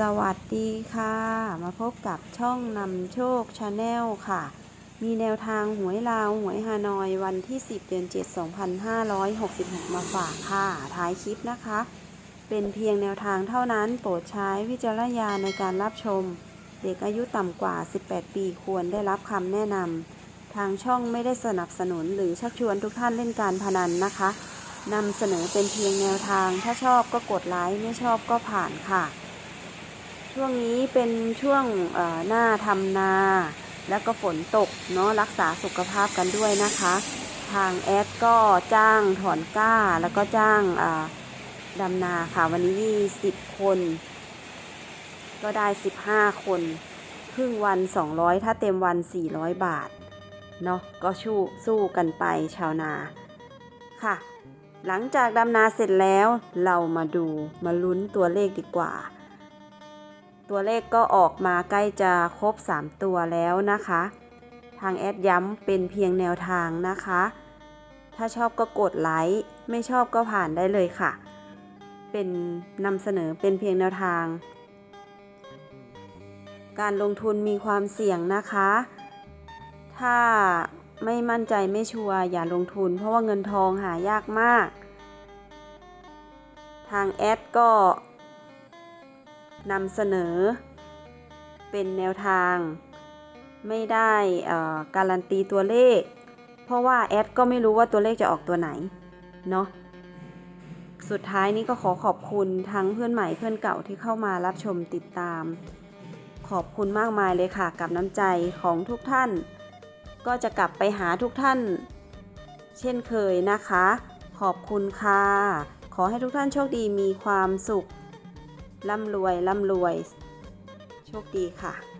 สวัสดีค่ะ มาพบกับช่องนำโชคชาแนลค่ะ มีแนวทางหวยลาวหวยฮานอยวันที่ 10 เดือน 7 2566 มาฝากค่ะ ท้ายคลิปนะคะ เป็นเพียงแนวทางเท่านั้นโปรดใช้วิจารณญาณในการรับชม เด็กอายุต่ำกว่า 18 ปีควรได้รับคำแนะนำทางช่องไม่ได้สนับสนุนหรือชักชวนทุกท่านเล่นการพนันนะคะนำเสนอเป็นเพียงแนวทางถ้าชอบก็กดไลค์ไม่ชอบก็ผ่านค่ะ ช่วงนี้เป็นช่วงหน้าทำนา แล้วก็ฝนตกเนาะรักษาสุขภาพกันด้วยนะคะ ทางแอดก็จ้างถอนก้าแล้วก็จ้างดำนาค่ะ วันนี้10คน ก็ได้ 15 คนครึ่งวัน 200 ถ้าเต็มวัน 400 บาท เนาะก็ชู้สู้กันไปชาวนาค่ะ หลังจากดำนาเสร็จแล้วเรามาดูมาลุ้นตัวเลขดีกว่า ตัวเลขก็ออกมาใกล้จะครบ 3 ตัวแล้วนะคะ ทางแอดย้ำเป็นเพียงแนวทางนะคะ ถ้าชอบก็กดไลค์ ไม่ชอบก็ผ่านได้เลยค่ะ เป็นนำเสนอเป็นเพียงแนวทาง การลงทุนมีความเสี่ยงนะคะ ถ้าไม่มั่นใจไม่ชัวร์อย่าลงทุน เพราะว่าเงินทองหายากมาก ทางแอดก็ นำเสนอ เป็นแนวทาง ไม่ได้การันตีตัวเลข เพราะว่าแอดก็ไม่รู้ว่าตัวเลขจะออกตัวไหน เนาะสุดท้ายนี้ก็ขอขอบคุณทั้งเพื่อนใหม่เพื่อนเก่าที่เข้ามารับชมติดตาม ขอบคุณมากมายเลยค่ะกับน้ำใจของทุกท่าน ก็จะกลับไปหาทุกท่าน เช่นเคยนะคะ ขอบคุณค่ะ ขอให้ทุกท่านโชคดีมีความสุข ร่ำรวยร่ำรวย โชคดีค่ะ